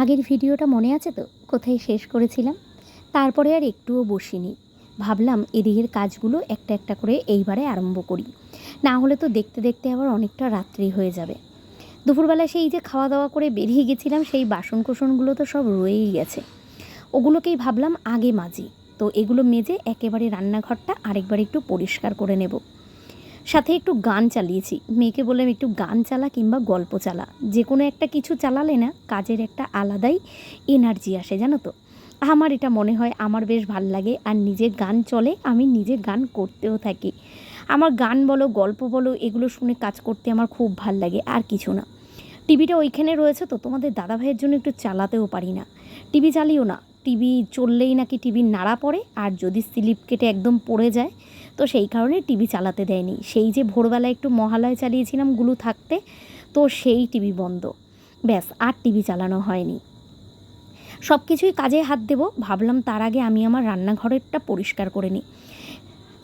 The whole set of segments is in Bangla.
আগের ভিডিওটা মনে আছে তো? কোথায় শেষ করেছিলাম? তারপরে আর একটুও বসিনি। ভাবলাম এদিকের কাজগুলো একটা একটা করে এইবারে আরম্ভ করি। না হলে তো দেখতে দেখতে আবার অনেকটা রাত্রি হয়ে যাবে। দুপুরবেলা সেই যে খাওয়া দাওয়া করে বেরিয়ে গেছিলাম, সেই বাসন কোসনগুলো তো সব রয়েই গেছে। ওগুলোকেই ভাবলাম আগে মাজি। তো এগুলো মেজে একেবারে রান্নাঘরটা আরেকবার একটু পরিষ্কার করে নেব। সাথে একটু গান চালিয়েছি। মেয়েকে বললাম, একটু গান চালা কিংবা গল্প চালা। যে কোনো একটা কিছু চালালে না, কাজের একটা আলাদাই এনার্জি আসে, জানো তো? আমার এটা মনে হয় আমার বেশ ভালো লাগে, আর নিজে গান চলে, আমি নিজে গান করতেও থাকি। আমার গান বলো, গল্প বলো, এগুলো শুনে কাজ করতে আমার খুব ভালো লাগে, আর কিছু না। টিভিটা ওইখানে রয়েছে তো, তোমাদের দাদা ভাইয়ের জন্য একটু চালাতেও পারি না। টিভি চালিও না। টিভি চললেই নাকি টিভি নাড়া পড়ে, আর যদি স্লিপ কেটে একদম পড়ে যায় তো সেই কারণে টিভি চালাতে দেয়নি। সেই যে ভোরবেলা একটু মহালয় চালিয়েছিলামগুলো থাকতে, তো সেই টিভি বন্ধ। ব্যাস, আর টিভি চালানো হয়নি। সব কিছুই কাজে হাত দেবো। ভাবলাম তার আগে আমি আমার রান্নাঘরেরটা পরিষ্কার করে নিই।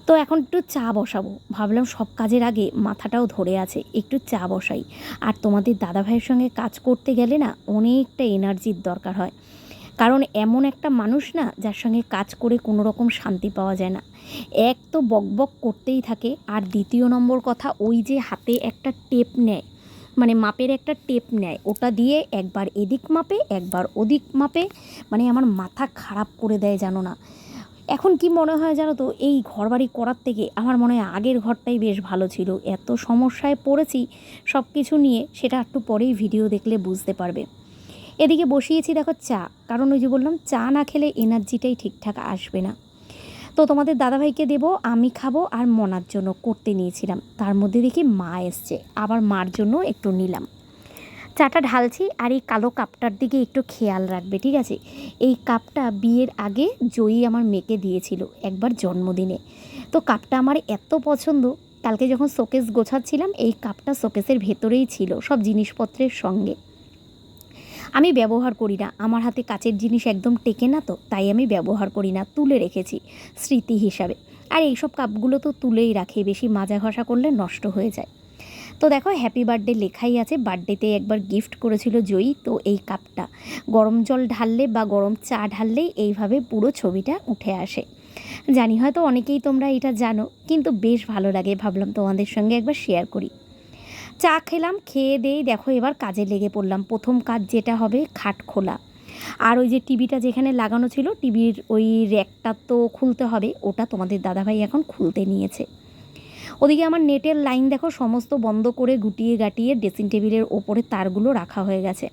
তো এখন একটু চা বসাবো। ভাবলাম সব কাজের আগে মাথাটাও ধরে আছে, একটু চা বসাই। আর তোমাদের দাদা ভাইয়ের সঙ্গে কাজ করতে গেলে না অনেকটা এনার্জির দরকার হয়। কারণ এমন একটা মানুষ না, যার সঙ্গে কাজ করে কোনো রকম শান্তি পাওয়া যায় না। এক তো বকবক করতেই থাকে, আর দ্বিতীয় নম্বর কথা, ওই যে হাতে একটা টেপ নেয় মানে মাপের একটা টেপ নেয়, ওটা দিয়ে একবার এদিক মাপে, একবার ওদিক মাপে মানে আমার মাথা খারাপ করে দেয় জানো না। এখন কি মনে হয় জানো তো, এই ঘরবাড়ি করার থেকে আমার মনে হয় আগের ঘরটাই বেশ ভালো ছিল। এত সমস্যায় পড়েছি সব কিছু নিয়ে, সেটা একটু পরেই ভিডিও দেখলে বুঝতে পারবে। এদিকে বসিয়েছি দেখো চা। কারণ ওই যে বললাম, চা না খেলে এনার্জিটাই ঠিকঠাক আসবে না। তো তোমাদের দাদাভাইকে দেবো, আমি খাব আর মনার জন্য করতে নিয়েছিলাম। তার মধ্যে দেখি মা এসছে, আবার মার জন্য একটু নিলাম। চাটা ঢালছি আর এই কালো কাপটার দিকে একটু খেয়াল রাখবে, ঠিক আছে? এই কাপটা বিয়ের আগে জয়ী আমার মেয়েকে দিয়েছিল একবার জন্মদিনে। তো কাপটা আমার এত পছন্দ, কালকে যখন শোকেস গোছাচ্ছিলাম, এই কাপটা শোকেসের ভেতরেই ছিল, সব জিনিসপত্রের সঙ্গে। আমি ব্যবহার করি না। আমার হাতে কাচের জিনিস একদম টেকে না তো, তাই আমি ব্যবহার করি না, তুলে রেখেছি স্মৃতি হিসাবে। আর এইসব কাপগুলো তো তুলেই রাখে, বেশি মাজা ঘষা করলে নষ্ট হয়ে যায়। তো দেখো হ্যাপি বার্থডে লেখাই আছে বার্থডেতে একবার গিফট করেছিল জয়ী, তো এই কাপটা। গরম জল ঢাললে বা গরম চা ঢাললেই এইভাবে পুরো ছবিটা উঠে আসে। জানি হয়তো অনেকেই তোমরা এটা জানো, কিন্তু বেশ ভালো লাগে, ভাবলাম তোমাদের সঙ্গে একবার শেয়ার করি। চা খেলাম, খেয়ে দেই দেখো এবার কাজে লেগে পড়লাম। প্রথম কাজ যেটা হবে খাট খোলা। আর ওই যে টিভিটা যেখানে লাগানো ছিল, টিভির ওই র্যাকটা তো খুলতে হবে, ওটা তোমাদের দাদাভাই এখন খুলতে নিয়েছে। ওদিকে আমার নেটের লাইন দেখো, সমস্ত বন্ধ করে গুটিয়ে গাটিয়ে ড্রেসিং টেবিলের ওপরে তারগুলো রাখা হয়ে গেছে।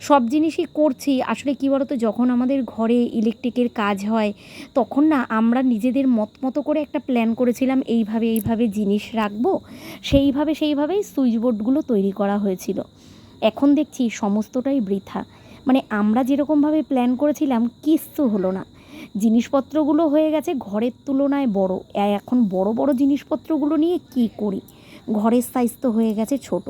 সব জিনিসই করছি। আসলে কী বলতো, যখন আমাদের ঘরে ইলেকট্রিকের কাজ হয়, তখন না আমরা নিজেদের মত মতো করে একটা প্ল্যান করেছিলাম, এইভাবে এইভাবে জিনিস রাখব। সেইভাবে সেইভাবেই সুইচ বোর্ডগুলো তৈরি করা হয়েছিল। এখন দেখছি সমস্তটাই বৃথা। মানে আমরা যেরকমভাবে প্ল্যান করেছিলাম, কিচ্ছু হলো না। জিনিসপত্রগুলো হয়ে গেছে ঘরের তুলনায় বড়। এখন বড় বড় জিনিসপত্রগুলো নিয়ে কি করি? ঘরের সাইজ তো হয়ে গেছে ছোট।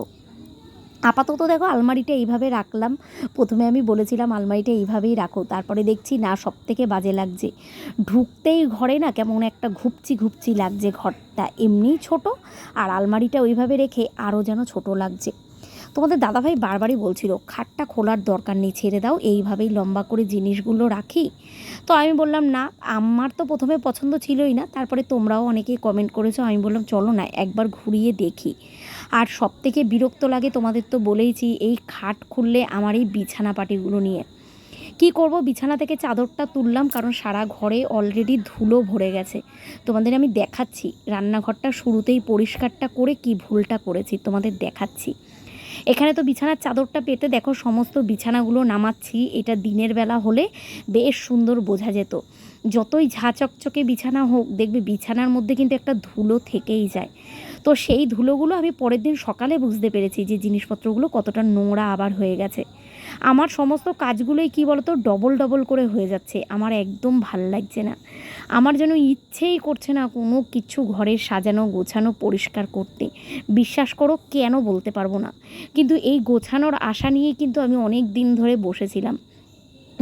আপাতত দেখো আলমারিটা এইভাবে রাখলাম। প্রথমে আমি বলেছিলাম আলমারিটা এইভাবেই রাখো, তারপরে দেখছি না সব থেকে বাজে লাগছে। ঢুকতেই ঘরে না কেমন একটা ঘুপচি ঘুপচি লাগছে ঘরটা, এমনিই ছোট, আর আলমারিটা ওইভাবে রেখে আরও যেন ছোট লাগছে। তোমাদের দাদাভাই বারবারই বলছিল, খাটটা খোলার দরকার নেই, ছেড়ে দাও, এইভাবেই লম্বা করে জিনিসগুলো রাখি। তো আমি বললাম, না, আমার তো প্রথমে পছন্দ ছিলই না, তারপরে তোমরাও অনেকেই কমেন্ট করেছ, আমি বললাম, চলো না, একবার ঘুরিয়ে দেখি। আর সব থেকে বিরক্ত লাগে তোমাদের তো বলেইছি, এই খাট খুললে আমার এই বিছানা পাটিগুলো নিয়ে। কি করব? বিছানা থেকে চাদরটা তুললাম, কারণ সারা ঘরে অলরেডি ধুলো ভরে গেছে। তোমাদের আমি দেখাচ্ছি, রান্নাঘরটা শুরুতেই পরিষ্কারটা করে কি ভুলটা করেছি, তোমাদের দেখাচ্ছি। এখানে তো বিছানার চাদরটা পেতে দেখো, সমস্ত বিছানাগুলো নামাচ্ছি, এটা দিনের বেলা হলে বেশ সুন্দর বোঝা যেত। যতই ঝা চকচকে বিছানা হোক, দেখবে বিছানার মধ্যে কিন্তু একটা ধুলো থেকেই যায়। তো সেই ধুলোগুলো আমি পরের দিন সকালে বুঝতে পেরেছি যে জিনিসপত্রগুলো কতটা নোংরা আবার হয়ে গেছে। আমার সমস্ত কাজগুলোই কি বলতো ডবল ডবল করে হয়ে যাচ্ছে। আমার একদম ভালো লাগছে না। আমার যেন ইচ্ছেই করছে না কোনো কিছু ঘরের সাজানো গোছানো পরিষ্কার করতে। বিশ্বাস করো কেন বলতে পারব না। কিন্তু এই গোছানোর আশা নিয়ে কিন্তু আমি অনেক দিন ধরে বসেছিলাম।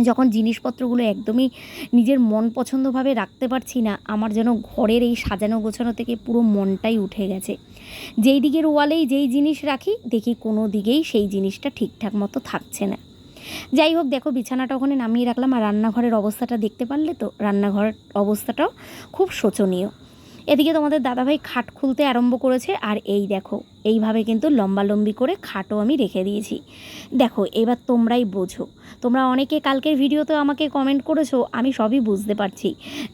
যখন জিনিসপত্রগুলো একদমই নিজের মন পছন্দভাবে রাখতে পারছি না, আমার যেন ঘরের এই সাজানো গোছানো থেকে পুরো মনটাই উঠে গেছে। যেই দিকের ওয়ালেই যেই জিনিস রাখি, দেখি কোনো দিকেই সেই জিনিসটা ঠিকঠাক মতো থাকছে না। যাই হোক, দেখো বিছানাটা ওখানে নামিয়ে রাখলাম আর রান্নাঘরের অবস্থাটা দেখতে পারলে তো, রান্নাঘরের অবস্থাটাও খুব শোচনীয়। এদিকে তোমাদের দাদাভাই খাট খুলতে আরম্ভ করেছে, আর এই দেখো, এইভাবে কিন্তু লম্বালম্বি করে খাটও আমি রেখে দিয়েছি। দেখো, এবার তোমরাই বোঝো, তোমরা অনেকে কালকের ভিডিওতে আমাকে কমেন্ট করেছ, আমি সবই বুঝতে পারছি।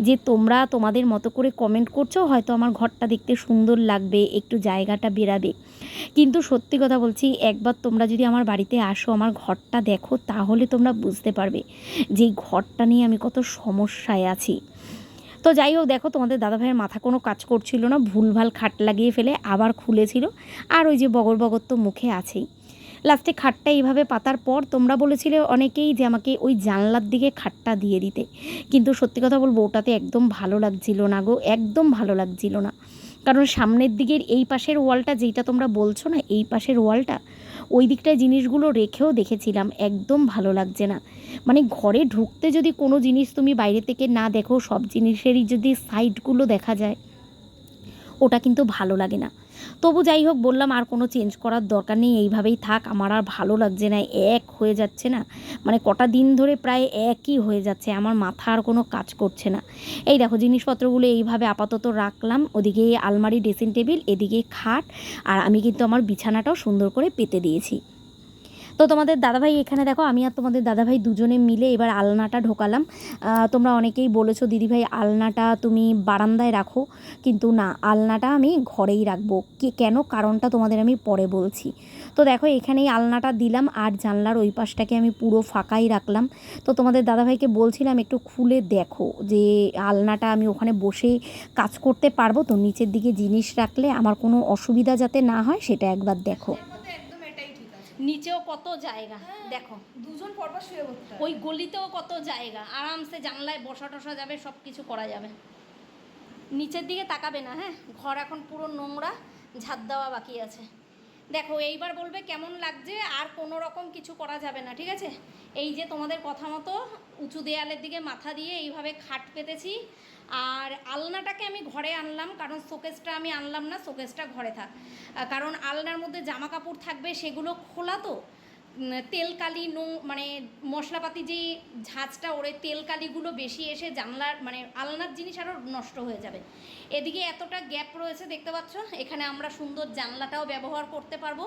যে তোমরা তোমাদের মতো করে কমেন্ট করছ, হয়তো আমার ঘরটা দেখতে সুন্দর লাগবে, একটু জায়গাটা বেরাবে। কিন্তু সত্যি কথা বলছি, একবার তোমরা যদি আমার বাড়িতে আসো, আমার ঘরটা দেখো, তাহলে তোমরা বুঝতে পারবে যে ঘরটা নিয়ে আমি কত সমস্যায় আছি। তো যাই হোক, দেখো তোমাদের দাদাভাইয়ের মাথা কোনো কাজ করছিল না, ভুলভাল খাট লাগিয়ে ফেলে আবার খুলেছিল। আর ওই যে বগর বগর তো মুখে আছেই। লাস্টে খাটটা এইভাবে পাতার পর তোমরা বলেছিলে অনেকেই যে আমাকে ওই জানলার দিকে খাটটা দিয়ে দিতে। কিন্তু সত্যি কথা বলব, ওটাতে একদম ভালো লাগছিল না গো, একদম ভালো লাগছিল না। কারণ সামনের দিকের এই পাশের ওয়ালটা যেইটা তোমরা বলছো না, এই পাশের ওয়ালটা ওই দিকটায় জিনিসগুলো রেখেও দেখেছিলাম, একদম ভালো লাগছে না। মানে ঘরে ঢুকতে যদি কোনো জিনিস তুমি বাইরে থেকে না দেখো, সব জিনিসেরই যদি সাইডগুলো দেখা যায়, ওটা কিন্তু ভালো লাগে না। তবু যাই হোক বললাম, আর কোনো চেঞ্জ করার দরকার নেই, এইভাবেই থাক, আমার আর ভালো লাগছে না, এক হয়ে যাচ্ছে না। মানে কটা দিন ধরে প্রায় একই হয়ে যাচ্ছে, আমার মাথা আর কোনো কাজ করছে না। এই দেখো, জিনিসপত্রগুলো এইভাবে আপাতত রাখলাম, ওদিকে আলমারি ড্রেসিং টেবিল এদিকে খাট, আর আমি কিন্তু আমার বিছানাটাও সুন্দর করে পেতে দিয়েছি। তো তোমাদের দাদাভাই এখানে দেখো, আমি আর তোমাদের দাদাভাই দুজনে মিলে এবার আলনাটা ঢোকালাম। তোমরা অনেকেই বলেছ, দিদিভাই, আলনাটা তুমি বারান্দায় রাখো। কিন্তু না, আলনাটা আমি ঘরেই রাখব। কি, কেন? কারণটা তোমাদের আমি পরে বলছি। তো দেখো, এখানেই আলনাটা দিলাম আর জানলার ওই পাশটাকে আমি পুরো ফাঁকাই রাখলাম। তো তোমাদের দাদাভাইকে বলছিলাম, একটু খুলে দেখো যে আলনাটা আমি ওখানে বসে কাজ করতে পারব? তো নিচের দিকে জিনিস রাখলে আমার কোনো অসুবিধা যাতে না হয়, সেটা একবার দেখো মধ্যে একদম এটাই ঠিক আছে নিচেও কত জায়গা দেখো। দুজন পরপর শুয়ে পড়তে ওই গলিতেও কত জায়গা আরামসে জানলায় বসা টসা যাবে সব কিছু করা যাবে। নিচের দিকে তাকাবে না হ্যাঁ? ঘর এখন পুরো নোংরা ঝাঁত দেওয়া বাকি আছে। দেখো এইবার বলবে কেমন লাগছে আর কোনো রকম কিছু করা যাবে না ঠিক আছে? এই যে তোমাদের কথা মতো উঁচু দেয়ালের দিকে মাথা দিয়ে এইভাবে খাট পেতেছি আর আলনাটাকে আমি ঘরে আনলাম কারণ শোকেসটা আমি আনলাম না শোকেসটা ঘরে থাক। কারণ আলনার মধ্যে জামা কাপড় থাকবে সেগুলো খোলা তো। উম, তেল কালি নো মানে মশলাপাতি যেই ঝাঁঝটা ওরে তেল কালিগুলো বেশি এসে জানলার মানে আলনার জিনিস আরও নষ্ট হয়ে যাবে। এদিকে এতটা গ্যাপ রয়েছে দেখতে পাচ্ছ? এখানে আমরা সুন্দর জানলাটাও ব্যবহার করতে পারব।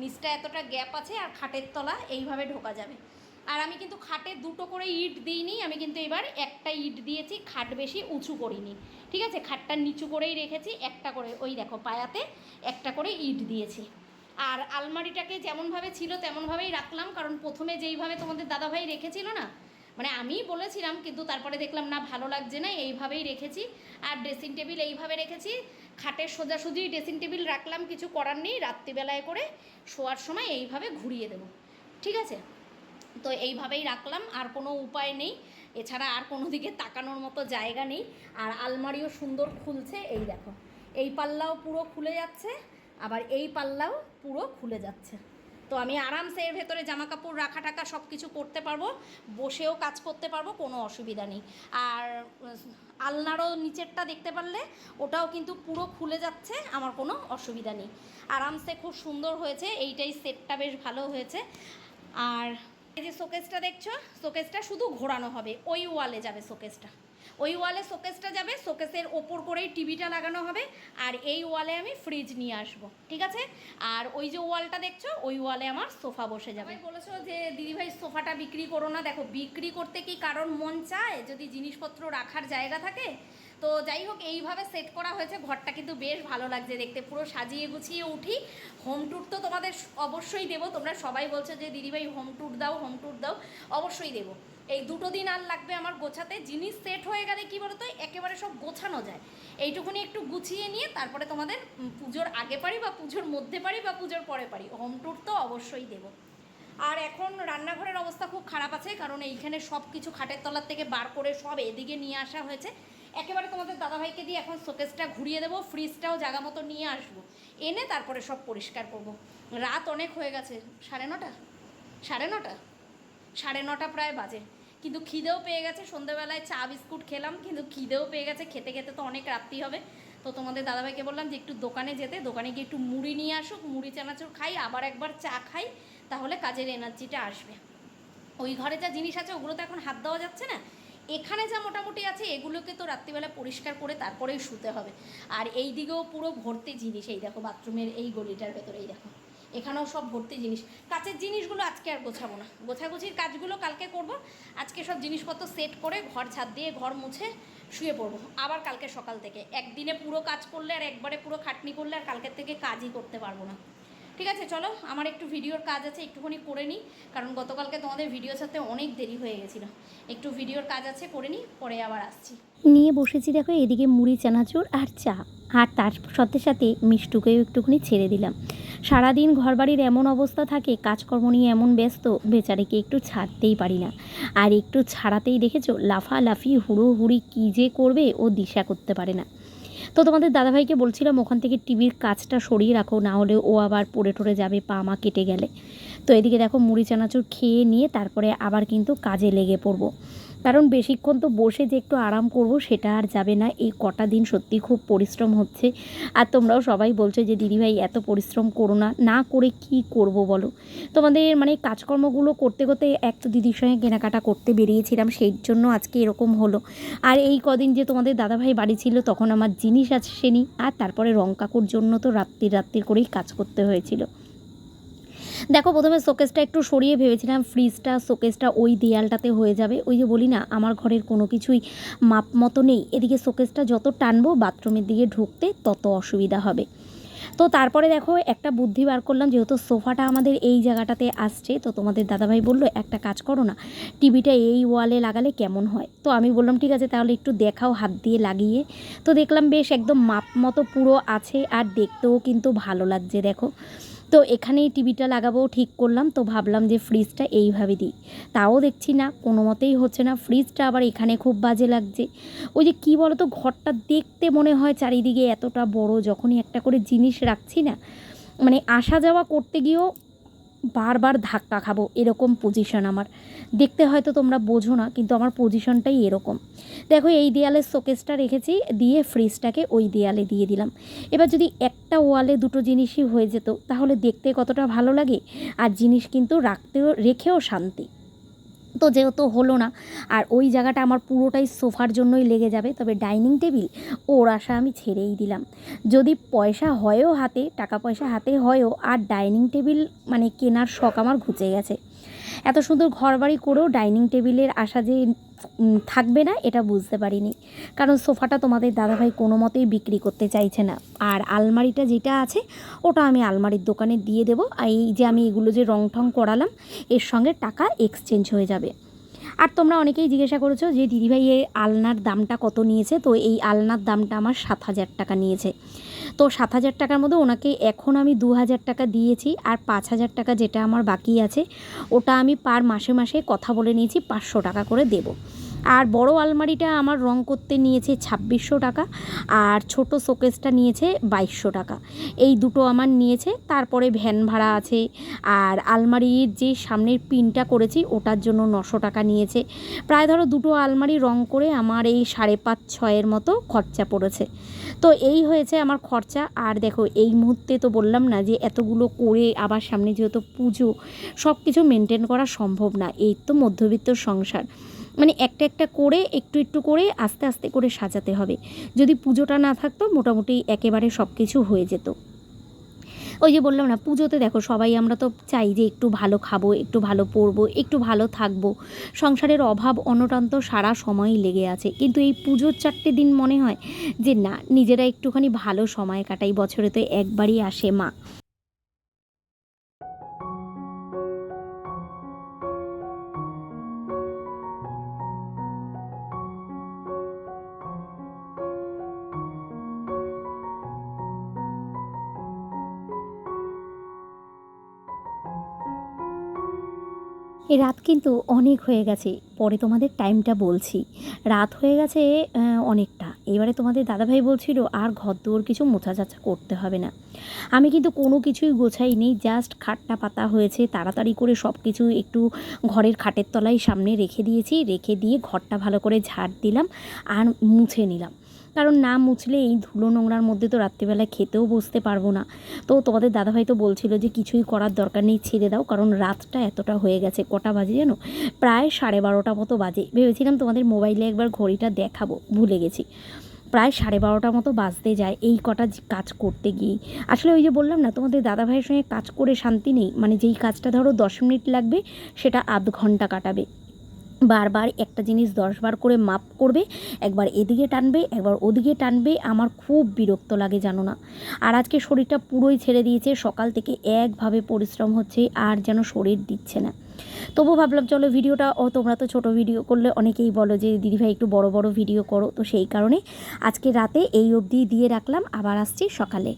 নিচটা এতটা গ্যাপ আছে আর খাটের তলা এইভাবে ঢোকা যাবে। আর আমি কিন্তু খাটে দুটো করে ইট দিইনি, আমি কিন্তু এবার একটা ইট দিয়েছি, খাট বেশি উঁচু করিনি। ঠিক আছে? খাটটা নিচু করেই রেখেছি, একটা করে, ওই দেখো পায়াতে একটা করে ইট দিয়েছি। আর আলমারিটাকে যেমনভাবে ছিল তেমনভাবেই রাখলাম, কারণ প্রথমে যেইভাবে তোমাদের দাদাভাই রেখেছিল না মানে আমিই বলেছিলাম, কিন্তু তারপরে দেখলাম না, ভালো লাগছে না, এইভাবেই রেখেছি। আর ড্রেসিং টেবিল এইভাবে রেখেছি, খাটের সোজাসুজি ড্রেসিং টেবিল রাখলাম, কিছু করার নেই, রাত্রিবেলায় করে শোয়ার সময় এইভাবে ঘুরিয়ে দেবো। ঠিক আছে? তো এইভাবেই রাখলাম, আর কোনো উপায় নেই। এছাড়া আর কোনো দিকে তাকানোর মতো জায়গা নেই। আর আলমারিও সুন্দর খুলছে, এই দেখো। এই পাল্লাও পুরো খুলে যাচ্ছে, আবার এই পাল্লাও পুরো খুলে যাচ্ছে। তো আমি আরামসে এর ভেতরে জামা কাপড় রাখা টাকা সব কিছু করতে পারব, বসেও কাজ করতে পারব, কোনো অসুবিধা নেই। আর আলনারও নিচেরটা দেখতে পারলে, ওটাও কিন্তু পুরো খুলে যাচ্ছে, আমার কোনো অসুবিধা নেই। আরামসে খুব সুন্দর হয়েছে, এইটাই সেটটা বেশ ভালো হয়েছে। আর এই যে শোকেসটা দেখছ? শোকেসটা শুধু ঘোরানো হবে। ওই ওয়ালে যাবে শোকেসটা। ওই ওয়ালে শোকেসটা যাবে, শোকেসের ওপর করেই টিভিটা লাগানো হবে আর এই ওয়ালে আমি ফ্রিজ নিয়ে আসব, ঠিক আছে? আর ওই যে ওয়ালটা দেখছ, ওই ওয়ালে আমার সোফা বসে যাবে। বলেছ যে, দিদিভাই, সোফাটা বিক্রি করো না। দেখো, বিক্রি করতে কি কারণ মন চায়? যদি জিনিসপত্র রাখার জায়গা থাকে তো যাই হোক, এইভাবে সেট করা হয়েছে। ঘরটা কিন্তু বেশ ভালো লাগছে দেখতে। পুরো সাজিয়ে গুছিয়ে উঠি। হোম ট্যুর তো তোমাদের অবশ্যই দেবো। তোমরা সবাই বলছো যে, দিদিভাই হোম ট্যুর দাও হোম ট্যুর দাও। অবশ্যই দেবো। এই দুটো দিন আর লাগবে আমার গোছাতে। জিনিস সেট হয়ে গেলে কি বলতো, একেবারে সব গোছানো যায়। এইটুকুনি একটু গুছিয়ে নিয়ে তারপরে তোমাদের পুজোর আগে পারি বা পুজোর মধ্যে পারি বা পুজোর পরে পারি। হোম ট্যুর তো অবশ্যই দেবো। আর এখন রান্নাঘরের অবস্থা খুব খারাপ আছে, কারণ এইখানে সব কিছু খাটের তলার থেকে বার করে সব এদিকে নিয়ে আসা হয়েছে। একেবারে তোমাদের দাদাভাইকে দিয়ে এখন শোকেসটা ঘুরিয়ে দেবো, ফ্রিজটাও জায়গা মতো নিয়ে আসব। এনে তারপরে সব পরিষ্কার করব। রাত অনেক হয়ে গেছে, সাড়ে নটা? সাড়ে নটা? সাড়ে নটা প্রায় বাজে। কিন্তু খিদেও পেয়ে গেছে সন্ধ্যেবেলায় চা, বিস্কুট খেলাম, কিন্তু খিদেও পেয়ে গেছে, খেতে খেতে তো অনেক রাত্রি হবে। তো তোমাদের দাদাভাইকে বললাম যে একটু দোকানে যেতে, দোকানে গিয়ে একটু মুড়ি নিয়ে আসুক, মুড়ি, চানাচুর খাই, আবার একবার চা খাই, তাহলে কাজের এনার্জিটা আসবে। ওই ঘরে যা জিনিস আছে ওগুলো তো এখন হাত দেওয়া যাচ্ছে না? এখানে যা মোটামুটি আছে, এগুলোকে তো রাত্রিবেলা পরিষ্কার করে তারপরেই শুতে হবে। আর এই দিকেও পুরো ভর্তি জিনিস, এই দেখো বাথরুমের এই গলিটার ভেতরে, এই দেখো। এখানেও সব ভর্তি জিনিস। কাচের জিনিসগুলো আজকে আর গোছাবো না। গোছাগুছির কাজগুলো কালকে করব। আজকে সব জিনিসপত্র সেট করে ঘর ছাদ দিয়ে ঘর মুছে শুয়ে পড়ব। আবার কালকে সকাল থেকে। একদিনে পুরো কাজ করলে আর একবারে পুরো খাটনি করলে আর কালকের থেকে কাজই করতে পারব না। ঠিক আছে, চলো, আমার একটু ভিডিওর কাজ আছে, একটুখানি করে নিই, কারণ গতকালকে তোমাদের ভিডিও সাথে অনেক দেরি হয়ে গেছিল। একটু ভিডিওর কাজ আছে, করে নিই, পরে আবার আসছি। নিয়ে বসেছি দেখো, এদিকে মুড়ি, চানাচুর আর চা। আর তার সাথে সাথে মিষ্টুকেও একটুখানি ছেড়ে দিলাম। সারাদিন ঘরবাড়ির এমন অবস্থা থাকে, কাজকর্ম নিয়ে এমন ব্যস্ত, বেচারিকে একটু ছাড়তেই পারি না। আর একটু ছাড়াতেই দেখেছ, লাফালাফি হুড়ো হুড়ি কী যে করবে, ও দিশা করতে পারে না। তো তোমাদের দাদাভাইকে বলছিলাম, ওখান থেকে টিভির কাজটা সরিয়ে রাখো, না হলে ও আবার পড়ে টরে যাবে, পা মা কেটে গেলে। তো এদিকে দেখো, মুড়ি চানাচুর খেয়ে নিয়ে তারপরে আবার কিন্তু কাজে লেগে পড়ব। কারণ বেশিক্ষণ তো বসে যে একটু আরাম করব, সেটা আর যাবে না। এই কটা দিন সত্যি খুব পরিশ্রম হচ্ছে। আর তোমরাও সবাই বলছো যে দিদিভাই এত পরিশ্রম করো না। না করে কি করব বলো? তোমাদের মানে কাজকর্মগুলো করতে করতে এক তো দিদির সঙ্গে কেনাকাটা করতে বেরিয়েছিলাম, সেই জন্য আজকে এরকম হলো। আর এই কদিন যে তোমাদের দাদাভাই বাড়ি ছিল, তখন আমার জিনিস আসেনি। আর তারপরে রং কাকুর জন্য তো রাত্রি রাত্রি করেই কাজ করতে হয়েছিল। দেখো, প্রথমে শোকেসটা একটু সরিয়ে ভেবেছিলাম, ফ্রিজটা, শোকেসটা ওই দেয়ালটাতে হয়ে যাবে। ওই যে বলি না, আমার ঘরের কোনো কিছুই মাপ মতো নেই। এদিকে শোকেসটা যত টানবো, বাথরুমের দিকে ঢুকতে তত অসুবিধা হবে। তো তারপরে দেখো, একটা বুদ্ধি বার করলাম, যেহেতু সোফাটা আমাদের এই জায়গাটাতে আসছে, তো তোমাদের দাদাভাই বলল, একটা কাজ করো না, টিভিটা এই ওয়ালে লাগালে কেমন হয়? তো আমি বললাম, ঠিক আছে, তাহলে একটু দেখাও, হাত দিয়ে লাগিয়ে। তো দেখলাম, বেশ একদম মাপ মতো পুরো আছে, আর দেখতেও কিন্তু ভালো লাগছে, দেখো। তো এখানেই টিভিটা লাগাবো, ঠিক করলাম। তো ভাবলাম যে ফ্রিজটা এইভাবে দিই। তাও দেখছি না, কোনো মতেই হচ্ছে না। ফ্রিজটা আবার এখানে খুব বাজে লাগছে। ওই যে কী বলো তো ঘরটা দেখতে মনে হয় চারিদিকে এতটা বড়, যখনই একটা করে জিনিস রাখছি না মানে আসা যাওয়া করতে গিয়েও বারবার ধাক্কা খাব, এরকম পজিশন আমার। দেখতে হয়তো তোমরা বোঝো না, কিন্তু আমার পজিশনটাই এরকম। দেখো, এই দেয়ালের শোকেসটা রেখেছি, দিয়ে ফ্রিজটাকে ওই দেয়ালে দিয়ে দিলাম। এবার যদি একটা ওয়ালে দুটো জিনিসই হয়ে যেত, তাহলে দেখতে কতটা ভালো লাগে? আর জিনিস কিন্তু রাখতেও, রেখেও শান্তি। তো যেহেতু হলো না, আর ওই জায়গাটা আমার পুরোটাই সোফার জন্যই লেগে যাবে, তবে ডাইনিং টেবিল ওর আশা আমি ছেড়েই দিলাম। যদি পয়সা হয়ও হাতে, টাকা পয়সা হাতে হয়ও, আর ডাইনিং টেবিল মানে কেনার শখ আমার ঘুচে গেছে। এত সুন্দর ঘরবাড়ি করেও ডাইনিং টেবিলের আশা যে থাকবে না, এটা বুঝতে পারিনি। কারণ সোফাটা তোমাদের দাদাভাই কোনো মতেই বিক্রি করতে চাইছে না। আর আলমারিটা যেটা আছে, ওটা আমি আলমারির দোকানে দিয়ে দেবো। আর এই যে আমি এগুলো যে রং ঠং করালাম, এর সঙ্গে টাকা এক্সচেঞ্জ হয়ে যাবে। আর তোমরা অনেকেই জিজ্ঞাসা করেছ যে, দিদিভাই এই আলনার দামটা কত নিয়েছে? তো এই আলনার দামটা আমার সাত হাজার টাকা নিয়েছে। তো সাত হাজার টাকার মধ্যে ওনাকে এখন আমি দু হাজার টাকা দিয়েছি আর পাঁচ হাজার টাকা যেটা আমার বাকি আছে, ওটা আমি পার মাসে মাসে কথা বলে নিয়েছি পাঁচশো টাকা করে দেবো। আর বড় আলমারিটা আমার রং করতে নিয়েছে ছাব্বিশশো টাকা আর ছোট শোকেসটা নিয়েছে বাইশশো টাকা। এই দুটো আমার নিয়েছে, তারপরে ভ্যান ভাড়া আছে আর আলমারির যে সামনের পিনটা করেছি ওটার জন্য নশো টাকা নিয়েছে। প্রায় ধরো দুটো আলমারি রং করে আমার এই সাড়ে পাঁচ, ছয়ের মতো খরচা পড়েছে। তো এই হয়েছে আমার খরচা। আর দেখো, এই মুহূর্তে তো বললাম না যে এতগুলো করে আবার সামনে যেহেতু পুজো সব কিছু মেনটেন করা সম্ভব না। এই তো মধ্যবিত্ত সংসার। মানে একটা একটা করে, একটু একটু করে আস্তে আস্তে করে সাজাতে হবে। যদি পুজোটা না থাকতো, মোটামুটি একেবারে সব কিছু হয়ে যেত। ওই যে বললাম না, পুজোতে দেখো সবাই আমরা তো চাই যে একটু ভালো খাব, একটু ভালো পরবো, একটু ভালো থাকব। সংসারের অভাব অনটন তো সারা সময়ই লেগে আছে। কিন্তু এই পুজোর চারটে দিন মনে হয় যে না, নিজেরা একটুখানি ভালো সময় কাটাই। বছরে তো একবারই আসে মা। এ রাত কিন্তু অনেক হয়ে গেছে, পরে তোমাদের টাইমটা বলছি। রাত হয়ে গেছে অনেকটা। এবারে তোমাদের দাদাভাই বলছিল, আর ঘর দুয়ার কিছু মোছা চাচা করতে হবে না। আমি কিন্তু কোনো কিছুই গোছাই গোছাইনি জাস্ট খাটটা পাতা হয়েছে, তাড়াতাড়ি করে সব কিছু একটু ঘরের খাটের তলায় সামনে রেখে দিয়েছি, রেখে দিয়ে ঘরটা ভালো করে ঝাড় দিলাম আর মুছে নিলাম। কারণ না মুছলে এই ধুলো নোংরার মধ্যে তো রাত্রিবেলায় খেতেও বসতে পারব না। তো তোমাদের দাদাভাই তো বলছিল যে, কিছুই করার দরকার নেই, ছেড়ে দাও, কারণ রাতটা এতটা হয়ে গেছে, কটা বাজে জানো? প্রায় সাড়ে বারোটা মতো বাজে। ভেবেছিলাম তোমাদের মোবাইলে একবার ঘড়িটা দেখাবো, ভুলে গেছি। প্রায় সাড়ে বারোটা মতো বাজতে যায় এই কটা কাজ করতে গিয়ে আসলে ওই যে বললাম না, তোমাদের দাদাভাইয়ের সঙ্গে কাজ করে শান্তি নেই। মানে যেই কাজটা ধরো দশ মিনিট লাগবে, সেটা আধ ঘণ্টা কাটাবে। বারবার একটা জিনিস দশবার করে মাপ করবে, একবার এদিকে টানবে, একবার ওদিকে টানবে, আমার খুব বিরক্ত লাগে জানো না। আর আজকে শরীরটা পুরোই ছেড়ে দিয়েছে, সকাল থেকে একভাবে পরিশ্রম হচ্ছে আর যেন শরীর দিচ্ছে না। তবু ভাবলাম, চলো ভিডিওটা, ও তোমরা তো ছোট ভিডিও করলে অনেকেই বলো যে দিদিভাই একটু বড় বড় ভিডিও করো। তো সেই কারণে আজকে রাতে এই অবধি দিয়ে রাখলাম, আবার আসছি সকালে।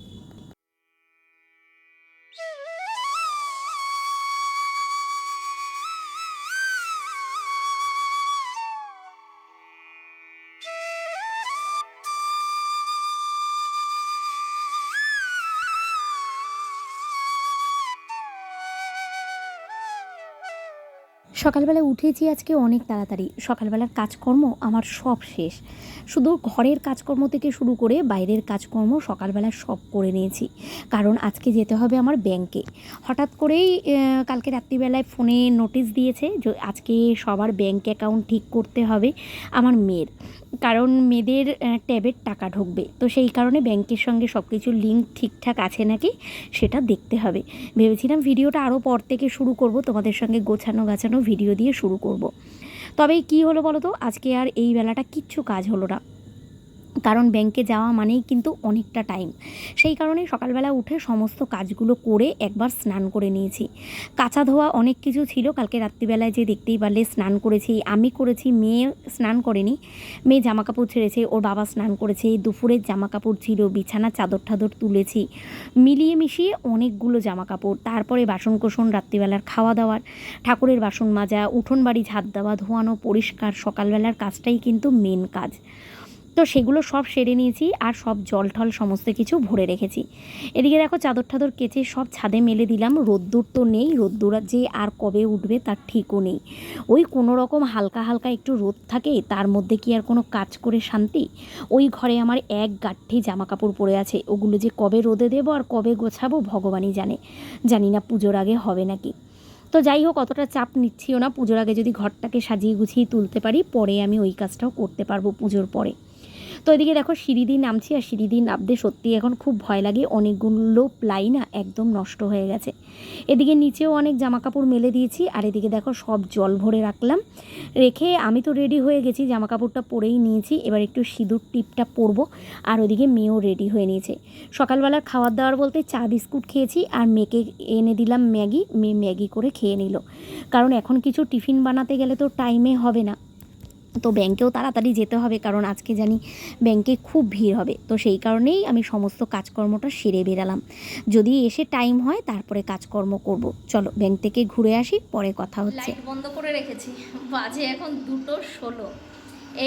সকালবেলা উঠেছি আজকে অনেক তাড়াতাড়ি। সকালবেলার কাজকর্ম আমার সব শেষ। শুধু ঘরের কাজকর্ম থেকে শুরু করে বাইরের কাজকর্ম সকালবেলা সব করে নিয়েছি। কারণ আজকে যেতে হবে আমার ব্যাংকে। হঠাৎ করেই কালকে রাত্রিবেলায় ফোনে নোটিশ দিয়েছে যে আজকে সবার ব্যাংক অ্যাকাউন্ট ঠিক করতে হবে আমার মেয়ের। কারণ মেয়েদের ট্যাবের টাকা ঢুকবে। তো সেই কারণে ব্যাংকের সঙ্গে সব কিছু লিঙ্ক ঠিকঠাক আছে নাকি সেটা দেখতে হবে। ভেবেছিলাম ভিডিওটা আরও পর থেকে শুরু করব। তোমাদের সঙ্গে গোছানো গাছানো ভিডিও দিয়ে শুরু করব। তবে কি হলো বলো তো আজকে আর এই বেলাটা কিচ্ছু কাজ হলো না কারণ ব্যাংকে যাওয়া মানেই কিন্তু অনেকটা টাইম। সেই কারণে সকালবেলা উঠে সমস্ত কাজগুলো করে একবার স্নান করে নিয়েছি। কাঁচা ধোয়া অনেক কিছু ছিল, কালকে রাত্রিবেলায় যে দেখতেই পারলে স্নান করেছি, আমি করেছি, মেয়ে স্নান করেনি। মেয়ে জামা কাপড় ছেড়েছে, ওর বাবা স্নান করেছে, দুপুরের জামা কাপড় ছিল, বিছানা, চাদর ঠাদর তুলেছি। মিলিয়ে মিশিয়ে অনেকগুলো জামা কাপড় তারপরে বাসন কোসন রাত্রিবেলার খাওয়া দাওয়ার ঠাকুরের বাসন মাজা, উঠোন বাড়ি ঝাঁট দেওয়া, ধোয়ানো, পরিষ্কার, সকালবেলার কাজটাই কিন্তু মেন কাজ। তো সেগুলো সব সেরে নিয়েছি আর সব জল টল সমস্ত কিছু ভরে রেখেছি। এদিকে দেখো চাদর টাদর কেচে সব ছাদে মেলে দিলাম, রোদ্দুর তো নেই, রোদ্দুর যে আর কবে উঠবে তার ঠিকও নেই। ওই কোনো রকম হালকা হালকা একটু রোদ থাকে, তার মধ্যে কি আর কোনো কাজ করে শান্তি? ওই ঘরে আমার এক গাঠি জামা কাপড় পরে আছে, ওগুলো যে কবে রোদে দেবো আর কবে গোছাবো ভগবানই জানে, জানি না পুজোর আগে হবে নাকি। তো যাই হোক, অতটা চাপ নিচ্ছিও না, পুজোর আগে যদি ঘরটাকে সাজিয়ে গুছিয়ে তুলতে পারি, পরে আমি ওই কাজটাও করতে পারব পুজোর পরে। তো এদিকে দেখো সিঁড়ি দিয়ে নামছি আর সিঁড়ি দিয়ে নামতে সত্যি এখন খুব ভয় লাগে। অনেকগুলো প্লাই না একদম নষ্ট হয়ে গেছে। এদিকে নিচেও অনেক জামা কাপড় মেলে দিয়েছি আর এদিকে দেখো সব জল ভরে রাখলাম। রেখে আমি তো রেডি হয়ে গেছি জামা কাপড়টা পরেই নিয়েছি। এবার একটু সিঁদুর টিপটা পরবো আর ওদিকে মেয়েও রেডি হয়ে নিয়েছে। সকালবেলার খাওয়ার দাওয়ার বলতে চা, বিস্কুট খেয়েছি আর মেয়েকে এনে দিলাম ম্যাগি। মেয়ে ম্যাগি করে খেয়ে নিল। কারণ এখন কিছু টিফিন বানাতে গেলে তো টাইমে হবে না। তো ব্যাংকেও তাড়াতাড়ি যেতে হবে, কারণ আজকে জানি ব্যাংকে খুব ভিড় হবে। তো সেই কারণেই আমি সমস্ত কাজকর্মটা সেরে বেরালাম যদি এসে টাইম হয়, তারপরে কাজকর্ম করব। চলো, ব্যাংক থেকে ঘুরে আসি, পরে কথা হচ্ছে। বন্ধ করে রেখেছি। বাজে এখন দুটো ষোলো।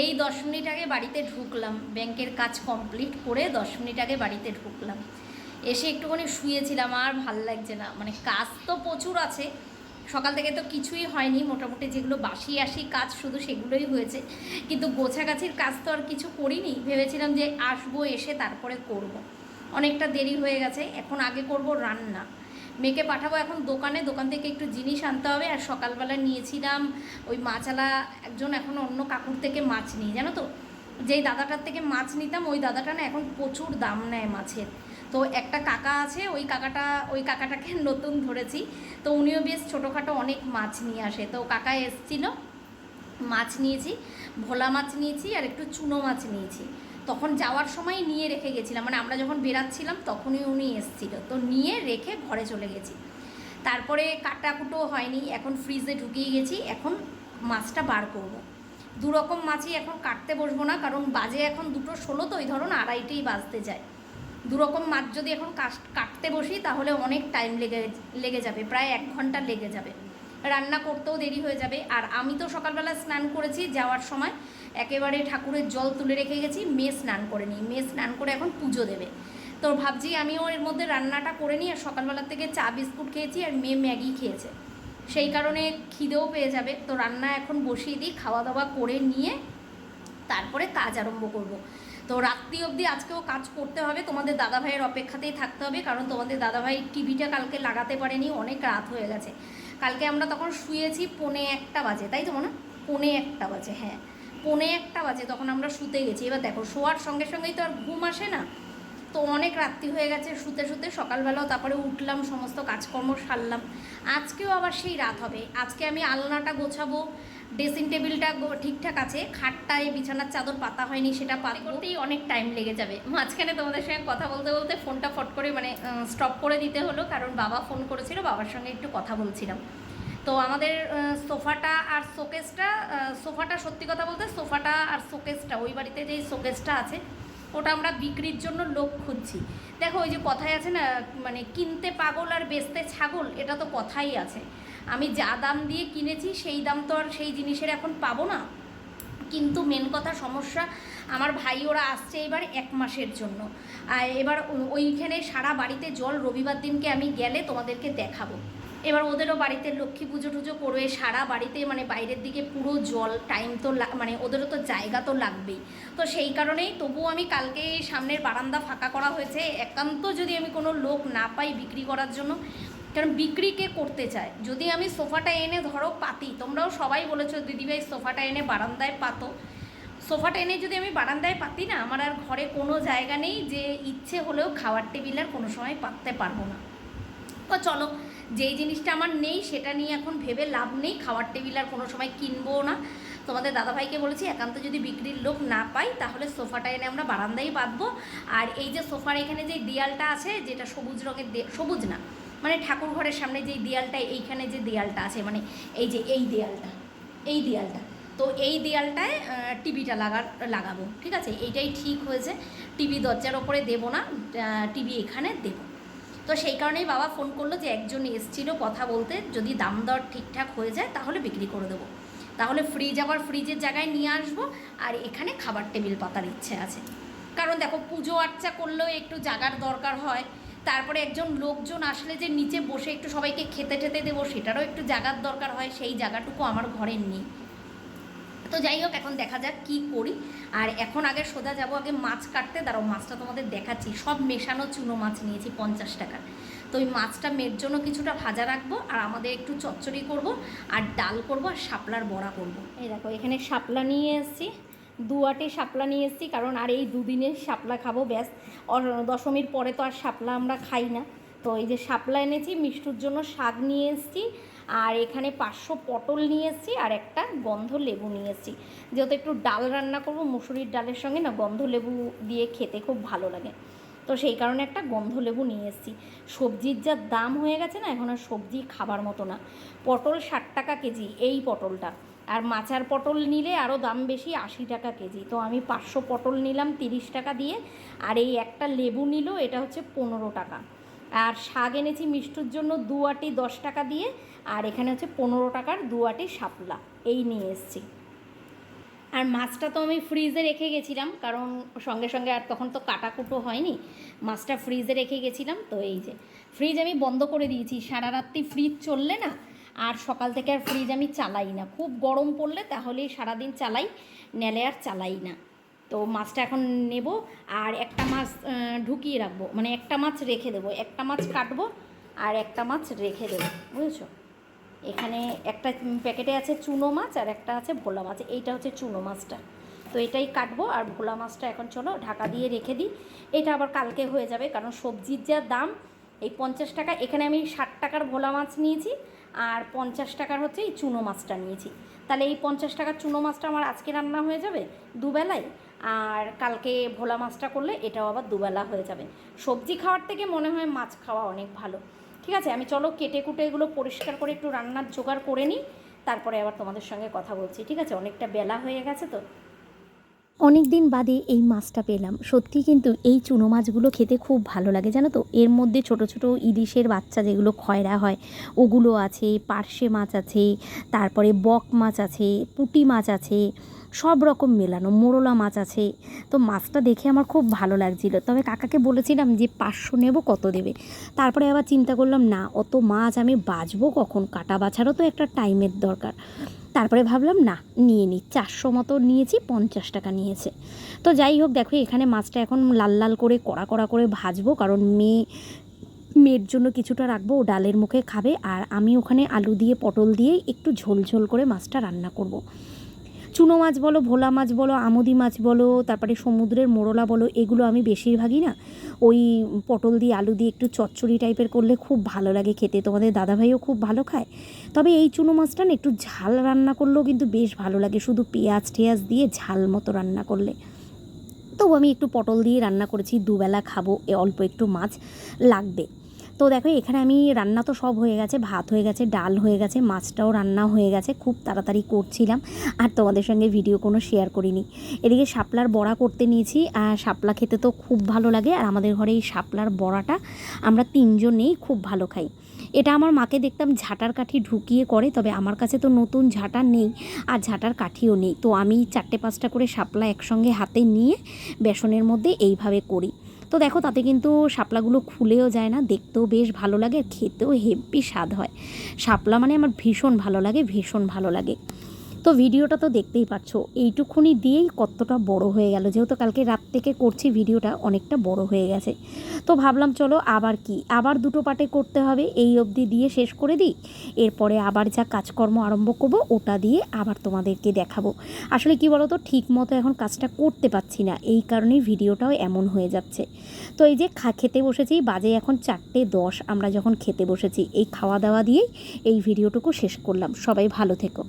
এই দশ মিনিট আগে বাড়িতে ঢুকলাম। ব্যাংকের কাজ কমপ্লিট করে দশ মিনিট আগে বাড়িতে ঢুকলাম। এসে একটুখানি শুয়েছিলাম, আর ভালো লাগছে না। মানে কাজ তো প্রচুর আছে সকাল থেকে তো কিছুই হয়নি, মোটামুটি যেগুলো বাসি আসি কাজ শুধু সেগুলোই হয়েছে। কিন্তু গোছাগাছির কাজ তো আর কিছু করিনি, ভেবেছিলাম যে আসব, এসে তারপরে করব। অনেকটা দেরি হয়ে গেছে, এখন আগে করব রান্না। মেয়েকে পাঠাবো এখন দোকানে, দোকান থেকে একটু জিনিস আনতে হবে, আর সকালবেলা নিয়েছিলাম ওই মাছালা, একজন এখন অন্য কাকুর থেকে মাছ নিই জানো তো? যেই দাদাটার থেকে মাছ নিতাম, ওই দাদাটা না এখন প্রচুর দাম নেয় মাছের। তো একটা কাকা আছে, ওই কাকাটা, ওই কাকাটাকে নতুন ধরেছি। তো উনিও বেশ ছোটোখাটো অনেক মাছ নিয়ে আসে। তো কাকা এসছিল, মাছ নিয়েছি, ভোলা মাছ নিয়েছি আর একটু চুনো মাছ নিয়েছি। তখন যাওয়ার সময় নিয়ে রেখে গেছিলাম। মানে আমরা যখন বেরাচ্ছিলাম তখনই উনি এসছিল। তো নিয়ে রেখে ঘরে চলে গেছি। তারপরে কাটাকুটো হয়নি। এখন ফ্রিজে ঢুকিয়ে গেছি। এখন মাছটা বার করব। দু রকম মাছই এখন কাটতে বসবো না, কারণ বাজে এখন দুটো ষোলো, তো ওই ধরুন আড়াইটেই বাজতে যায়। দু রকম মাছ যদি এখন কাটতে বসি, তাহলে অনেক টাইম লেগে লেগে যাবে, প্রায় এক ঘণ্টা লেগে যাবে। রান্না করতেও দেরি হয়ে যাবে। আর আমি তো সকালবেলা স্নান করেছি, যাওয়ার সময় একেবারে ঠাকুরের জল তুলে রেখে গেছি, মেয়ে স্নান করে নিই মেয়ে স্নান করে এখন পুজো দেবে। তো ভাবছি আমিও এর মধ্যে রান্নাটা করে নিই, আর সকালবেলা থেকে চা, বিস্কুট খেয়েছি, আর মেয়ে ম্যাগি খেয়েছে। সেই কারণে খিদেও পেয়ে যাবে। তো রান্না এখন বসিয়ে দিই, খাওয়া দাওয়া করে নিয়ে তারপরে কাজ আরম্ভ করব। তো রাত্রি অবধি আজকেও কাজ করতে হবে। তোমাদের দাদা ভাইয়ের অপেক্ষাতেই থাকতে হবে, কারণ তোমাদের দাদা ভাই টিভিটা কালকে লাগাতে পারেনি, অনেক রাত হয়ে গেছে। কালকে আমরা তখন শুয়েছি পৌনে একটা বাজে, তাই তো মনে? পৌনে একটা বাজে হ্যাঁ। পৌনে একটা বাজে, তখন আমরা শুতে গেছি। এবার দেখো, শোয়ার সঙ্গে সঙ্গেই তো আর ঘুম আসে না। তো অনেক রাত্রি হয়ে গেছে শুতে শুতে, সকালবেলাও তারপরে উঠলাম, সমস্ত কাজকর্ম সারলাম। আজকেও আবার সেই রাত হবে। আজকে আমি আলনাটা গোছাবো ড্রেসিং টেবিলটা ঠিকঠাক আছে, খাটটায় বিছানার চাদর পাতা হয়নি, সেটা পাতা করতেই অনেক টাইম লেগে যাবে। মাঝখানে তোমাদের সঙ্গে কথা বলতে বলতে ফোনটা ফট করে মানে স্টপ করে দিতে হলো, কারণ বাবা ফোন করেছিল, বাবার সঙ্গে একটু কথা বলছিলাম। তো আমাদের সোফাটা আর শোকেসটা সোফাটা সত্যি কথা বলতে সোফাটা আর শোকেসটা, ওই বাড়িতে যেই শোকেসটা আছে, ওটা আমরা বিক্রির জন্য লোক খুঁজছি। দেখো, ওই যে কথাই আছে না মানে কিনতে পাগল আর বেচতে ছাগল, এটা তো কথাই আছে। আমি যা দাম দিয়ে কিনেছি, সেই দাম তো আর সেই জিনিসের এখন পাবো না। কিন্তু মেন কথা সমস্যা, আমার ভাই ওরা আসছে এবার এক মাসের জন্য। এবার ওইখানে সারা বাড়িতে জল রবিবার দিনকে আমি গেলে তোমাদেরকে দেখাবো। এবার ওদেরও বাড়িতে লক্ষ্মী পুজো টুজো করবে সারা বাড়িতে মানে বাইরের দিকে পুরো জল টাইম তো মানে ওদেরও তো জায়গা তো লাগবেই। তো সেই কারণেই তবুও আমি কালকে সামনের বারান্দা ফাঁকা করা হয়েছে। একান্ত যদি আমি কোনো লোক না পাই বিক্রি করার জন্য কারণ বিক্রি কে করতে চায়? যদি আমি সোফাটা এনে ধরো পাতি, তোমরাও সবাই বলেছ দিদিভাই সোফাটা এনে বারান্দায় পাতো। সোফাটা এনে যদি আমি বারান্দায় পাতি না, আমার আর ঘরে কোনো জায়গা নেই যে ইচ্ছে হলেও খাওয়ার টেবিল আর কোনো সময় পাততে পারব না। তো চলো, যেই জিনিসটা আমার নেই সেটা নিয়ে এখন ভেবে লাভ নেই, খাওয়ার টেবিল আর কোনো সময় কিনবো না। তোমাদের দাদাভাইকে বলেছি, একান্ত যদি বিক্রির লোক না পাই, তাহলে সোফাটা এনে আমরা বারান্দায় পাতবো আর এই যে সোফার এখানে যে দেয়ালটা আছে, যেটা সবুজ রঙের সবুজ না মানে ঠাকুর ঘরের সামনে যে দেয়ালটা, এইখানে যে দেয়ালটা আছে মানে এই যে এই দেয়ালটা এই দেয়ালটা। তো এই দেয়ালটায় টিভিটা লাগার লাগাবো, ঠিক আছে? এইটাই ঠিক হয়েছে। টিভি দরজার ওপরে দেবো না টিভি এখানে দেবো। তো সেই কারণেই বাবা ফোন করল যে একজন এসছিল কথা বলতে, যদি দাম দর ঠিকঠাক হয়ে যায় তাহলে বিক্রি করে দেবো। তাহলে ফ্রিজ আবার ফ্রিজের জায়গায় নিয়ে আসব, আর এখানে খাবার টেবিল পাতার ইচ্ছে আছে। কারণ দেখো পুজো আর্চা করলেও একটু জাগার দরকার হয়। তারপরে একজন লোকজন আসলে যে নিচে বসে একটু সবাইকে খেতে টেতে দেবো, সেটারও একটু জাগার দরকার হয়, সেই জায়গাটুকু আমার ঘরে নেই। তো যাই হোক, এখন দেখা যাক কি করি। আর এখন আগে সোজা যাব, আগে মাছ কাটতে। দাঁড়াও, মাছটা তোমাদের দেখাচ্ছি। সব মেশানো চুনো মাছ নিয়েছি, পঞ্চাশ টাকার। তো ওই মাছটা মেয়ের জন্য কিছুটা ভাজা রাখব, আর আমাদের একটু চচ্চড়ি করব, আর ডাল করব, আর শাপলার বড়া করব। এই দেখো, এখানে শাপলা নিয়ে এসেছি। দু আটে শাপলা নিয়ে এসেছি, কারণ আর এই দুদিনের শাপলা খাব, ব্যাস। দশমীর পরে তো আর শাপলা আমরা খাই না। তো এই যে শাপলা এনেছি, মিষ্টুর জন্য শাক নিয়ে এসেছি, আর এখানে পাঁচশো পটল নিয়ে এসেছি, আর একটা গন্ধ লেবু নিয়ে এসেছি। যেহেতু একটু ডাল রান্না করব, মুসুরির ডালের সঙ্গে না গন্ধ লেবু দিয়ে খেতে খুব ভালো লাগে। তো সেই কারণে একটা গন্ধ লেবু নিয়ে এসেছি। সবজির যা দাম হয়ে গেছে না, এখন আর সবজি খাবার মতো না। পটল ষাট টাকা কেজি, এই পটলটা। আর মাচার পটল নিলে আরও দাম বেশি আশি টাকা কেজি। তো আমি পাঁচশো পটল নিলাম তিরিশ টাকা দিয়ে, আর এই একটা লেবু নিল, এটা হচ্ছে পনেরো টাকা। আর শাক এনেছি মিষ্টুর জন্য দু আটি দশ টাকা দিয়ে, আর এখানে হচ্ছে পনেরো টাকার দু আটি শাপলা। এই নিয়ে এসেছি। আর মাছটা তো আমি ফ্রিজে রেখে গেছিলাম, কারণ সঙ্গে সঙ্গে আর তখন তো কাটাকুটো হয়নি। মাছটা ফ্রিজে রেখে গেছিলাম, তো এই যে। ফ্রিজ আমি বন্ধ করে দিয়েছি, সারা রাত্রি ফ্রিজ চললে না আর সকাল থেকে আর ফ্রিজ আমি চালাই না। খুব গরম পড়লে তাহলেই সারাদিন চালাই, নেলে আর চালাই না। তো মাছটা এখন নেব আর একটা মাছ ঢুকিয়ে রাখব। মানে একটা মাছ রেখে দেবো। একটা মাছ কাটবো আর একটা মাছ রেখে দেবো। বুঝেছ? এখানে একটা প্যাকেটে আছে চুনো মাছ আর একটা আছে ভোলা মাছ। এইটা হচ্ছে চুনো মাছটা। তো এটাই কাটবো আর ভোলা মাছটা এখন চলো ঢাকা দিয়ে রেখে দিই। এটা আবার কালকে হয়ে যাবে কারণ সবজির যা দাম, এই পঞ্চাশ টাকা, এখানে আমি ষাট টাকার ভোলা মাছ নিয়েছি। আর পঞ্চাশ টাকার হচ্ছে এই চুনো মাছটা নিয়েছি। তাহলে এই পঞ্চাশ টাকার চুনো মাছটা আমার আজকে রান্না হয়ে যাবে দুবেলায়, আর কালকে ভোলা মাছটা করলে এটাও আবার দুবেলা হয়ে যাবে। সবজি খাওয়ার থেকে মনে হয় মাছ খাওয়া অনেক ভালো। ঠিক আছে, আমি চলো কেটে কুটে এগুলো পরিষ্কার করে একটু রান্নার জোগাড় করে নিই, তারপরে আবার তোমাদের সঙ্গে কথা বলছি। ঠিক আছে, অনেকটা বেলা হয়ে গেছে তো। অনেক দিন বাদে এই মাছটা পেলাম। সত্যি কিন্তু এই চুনো মাছগুলো খেতে খুব ভালো লাগে, জানো তো? এর মধ্যে ছোট ছোট ইলিশের বাচ্চা যেগুলো খয়রা হয়, ওগুলো আছে, পার্শে মাছ আছে, তারপরে বক মাছ আছে, পুঁটি মাছ আছে, সব রকম মেলানো, মোরলা মাছ আছে। তো মাছটা দেখে আমার খুব ভালো লাগছিল। তবে কাকাকে বলেছিলাম যে পাঁচশো নেব, কত দেবে? তারপরে আবার চিন্তা করলাম, না, অত মাছ আমি বাছবো কখন? কাটা বাছারও তো একটা টাইমের দরকার। তারপরে ভাবলাম, না, নিয়ে নিই চারশো মতো নিয়েছি, পঞ্চাশ টাকা নিয়েছে তো যাই হোক, দেখো, এখানে মাছটা এখন লাল লাল করে, কড়া কড়া করে ভাজবো, কারণ মেয়ে, মেয়ের জন্য কিছুটা রাখব, ও ডালের মুখে খাবে, আর আমি ওখানে আলু দিয়ে, পটল দিয়ে একটু ঝোল ঝোল করে মাছটা রান্না করব। চুনো মাছ বলো, ভোলা মাছ বলো, আমুদি মাছ বলো, তারপরে সমুদ্রের মোরলা বলো, এগুলো আমি বেশিরভাগই না, ওই পটল দিয়ে, আলু দিয়ে একটু চচ্চড়ি টাইপের করলে খুব ভালো লাগে খেতে। তোমাদের দাদাভাইও খুব ভালো খায়। তবে এই চুনো মাছটা না একটু ঝাল রান্না করলেও কিন্তু বেশ ভালো লাগে, শুধু পেঁয়াজ টেয়াজ দিয়ে ঝাল মতো রান্না করলে। তবু আমি একটু পটল দিয়ে রান্না করেছি, দুবেলা খাব, এ অল্প একটু মাছ লাগবে। তো দেখো, এখানে আমি রান্না তো সব হয়ে গেছে, ভাত হয়ে গেছে, ডাল হয়ে গেছে, মাছটাও রান্না হয়ে গেছে, খুব তাড়াতাড়ি করছিলাম, আর তোমাদের সঙ্গে ভিডিও কোনো শেয়ার করিনি। এদিকে শাপলার বড়া করতে নিয়েছি, আর শাপলা খেতে তো খুব ভালো লাগে, আর আমাদের ঘরে এই শাপলার বড়াটা আমরা তিনজনেই খুব ভালো খাই। এটা আমার মাকে দেখতাম ঝাঁটার কাঠি ঢুকিয়ে করে, তবে আমার কাছে তো নতুন ঝাঁটা নেই, আর ঝাঁটার কাঠিও নেই। তো আমি চারটে পাঁচটা করে শাপলা একসঙ্গে হাতে নিয়ে, বেসনের মধ্যে এইভাবে করি। তো দেখো, তাতে কিন্তু শাপলাগুলো খুলেও যায় না, দেখতেও বেশ ভালো লাগে, আর খেতেও হেব্বি স্বাদ হয়। শাপলা মানে আমার ভীষণ ভালো লাগে, ভীষণ ভালো লাগে। তো ভিডিওটা তো দেখতেই পাচ্ছ এইটুকুনি দিয়েই কতটা বড় হয়ে গেল। যেহেতু কালকে রাত থেকে করছি, ভিডিওটা অনেকটা বড় হয়ে গেছে। তো ভাবলাম, চলো আবার কি? আবার দুটো পাটে করতে হবে। এই অবধি দিয়ে শেষ করে দিই। এরপরে আবার যা কাজকর্ম আরম্ভ করব, ওটা দিয়ে আবার তোমাদেরকে দেখাবো। আসলে কি বলো তো ঠিক মতো এখন কাজটা করতে পারছি না। এই কারণেই ভিডিওটাও এমন হয়ে যাচ্ছে। তো এই যে খা, খেতে বসেছি, বাজে এখন চারটে দশ। আমরা যখন খেতে বসেছি, এই খাওয়া দাওয়া দিয়েই এই ভিডিওটুকু শেষ করলাম। সবাই ভালো থেকো।